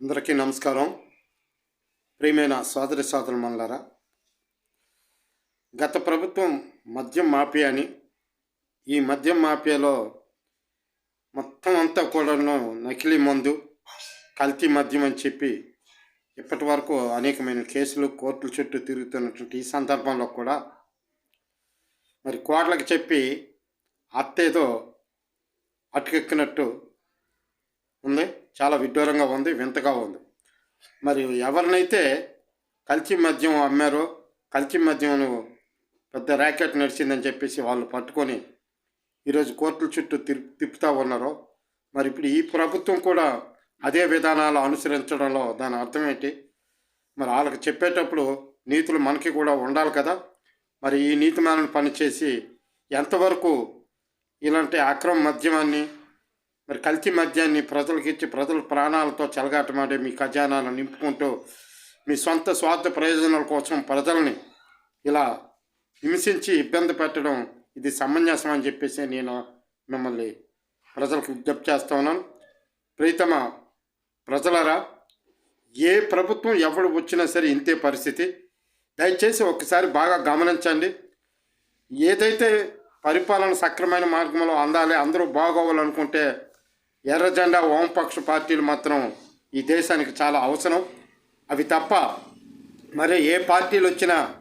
అందరికీ నమస్కారం. ప్రియమైన సోదరి సోదరు మనులారా గత ప్రభుత్వం మద్యం మాఫియా అని ఈ మద్యం మాఫియాలో మొత్తం అంతా కూడా నకిలీ మందు కల్తీ మద్యం అని చెప్పి ఇప్పటి వరకు అనేకమైన కేసులు కోర్టుల చుట్టూ తిరుగుతున్నటువంటి ఈ సందర్భంలో కూడా మరి కోట్లకు చెప్పి అత్తేదో అటుకెక్కినట్టు చాలా విడ్డూరంగా ఉంది వింతగా ఉంది. మరి ఎవరినైతే కల్తీ మద్యం అమ్మారో కల్తీ మద్యం పెద్ద ర్యాకెట్ నడిచిందని చెప్పేసి వాళ్ళు పట్టుకొని ఈరోజు కోర్టుల చుట్టూ తిరు తిప్పుతూ ఉన్నారో మరి ఇప్పుడు ఈ ప్రభుత్వం కూడా అదే విధానాలు అనుసరించడంలో దాని అర్థం ఏంటి? మరి వాళ్ళకి చెప్పేటప్పుడు నీతులు మనకి కూడా ఉండాలి కదా? మరి ఈ నీతిమాలను పనిచేసి ఎంతవరకు ఇలాంటి అక్రమ మద్యమాన్ని మరి కల్తీ మద్యాన్ని ప్రజలకు ఇచ్చి ప్రజల ప్రాణాలతో చెలగాటమాడే మీ ఖజానాలను నింపుకుంటూ మీ సొంత స్వార్థ ప్రయోజనాల కోసం ప్రజల్ని ఇలా హింసించి ఇబ్బంది పెట్టడం ఇది సమంజసం అని చెప్పేసి నేను మిమ్మల్ని ప్రజలకు విజ్ఞప్తి చేస్తా ఉన్నాను. ప్రీతమ ప్రజలరా ఏ ప్రభుత్వం ఎవడు వచ్చినా సరే ఇంతే పరిస్థితి. దయచేసి ఒక్కసారి బాగా గమనించండి. ఏదైతే పరిపాలన సక్రమైన మార్గంలో అందాలి అందరూ బాగోవాలనుకుంటే ఎర్రజెండా వామపక్ష పార్టీలు మాత్రం ఈ దేశానికి చాలా అవసరం. అవి తప్ప మరి ఏ పార్టీలు వచ్చినా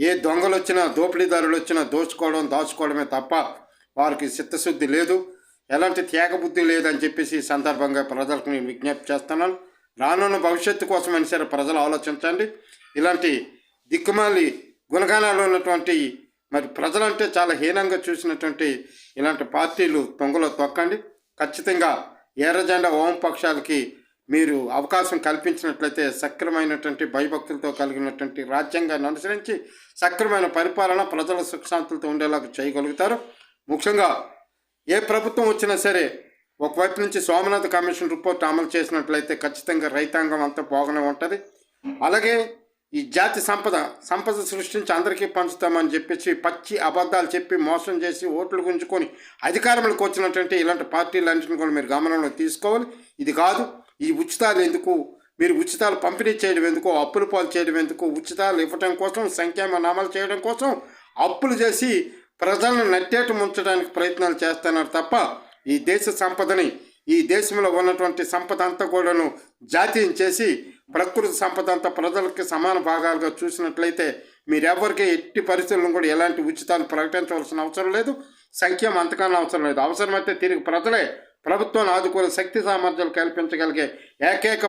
ఏ దొంగలు వచ్చినా దోపిడీదారులు వచ్చినా దోచుకోవడం దాచుకోవడమే తప్ప వారికి చిత్తశుద్ధి లేదు. ఎలాంటి త్యాగబుద్ధి లేదని చెప్పేసి ఈ సందర్భంగా ప్రజలకు నేను విజ్ఞప్తి చేస్తున్నాను. రానున్న భవిష్యత్తు కోసమైనా సరే ప్రజలు ఆలోచించండి. ఇలాంటి దిక్కుమాలి గుణగానాలు ఉన్నటువంటి మరి ప్రజలంటే చాలా హీనంగా చూసినటువంటి ఇలాంటి పార్టీలు తొంగలో తొక్కండి. ఖచ్చితంగా ఎర్రజెండా ఓంపక్షాలకి మీరు అవకాశం కల్పించినట్లయితే సక్రమైనటువంటి భయభక్తులతో కలిగినటువంటి రాజ్యాంగాన్ని అనుసరించి సక్రమైన పరిపాలన ప్రజల సుఖశాంతులతో ఉండేలాగా చేయగలుగుతారు. ముఖ్యంగా ఏ ప్రభుత్వం వచ్చినా సరే ఒకవైపు నుంచి సోమనాథ్ కమిషన్ రిపోర్ట్ అమలు చేసినట్లయితే ఖచ్చితంగా రైతాంగం అంతా బాగానే ఉంటుంది. అలాగే ఈ జాతి సంపద సంపద సృష్టించి అందరికీ పంచుతామని చెప్పేసి పచ్చి అబద్ధాలు చెప్పి మోసం చేసి ఓట్లు గుంజుకొని అధికారంలోకి వచ్చినటువంటి ఇలాంటి పార్టీలన్నింటిని కూడా మీరు గమనంలో తీసుకోవాలి. ఇది కాదు ఈ ఉచితాలు ఎందుకు? మీరు ఉచితాలు పంపిణీ చేయడం ఎందుకు? అప్పులు పాలు చేయడం ఎందుకు? ఉచితాలు ఇవ్వడం కోసం సంక్షేమ నామాలు చేయడం కోసం అప్పులు చేసి ప్రజలను నట్టేట ముంచడానికి ప్రయత్నాలు చేస్తున్నారు తప్ప ఈ దేశ సంపదని ఈ దేశంలో ఉన్నటువంటి సంపద అంతా కూడాను జాతీయం చేసి ప్రకృతి సంపద అంతా ప్రజలకి సమాన భాగాలుగా చూసినట్లయితే మీరెవరికి ఎట్టి పరిస్థితులను కూడా ఎలాంటి ఉచితాలు ప్రకటించవలసిన అవసరం లేదు. సంఖ్యం అంతకన్నా అవసరం లేదు. అవసరమైతే తిరిగి ప్రజలే ప్రభుత్వాన్ని ఆదుకునే శక్తి సామర్థ్యాలు కల్పించగలిగే ఏకైక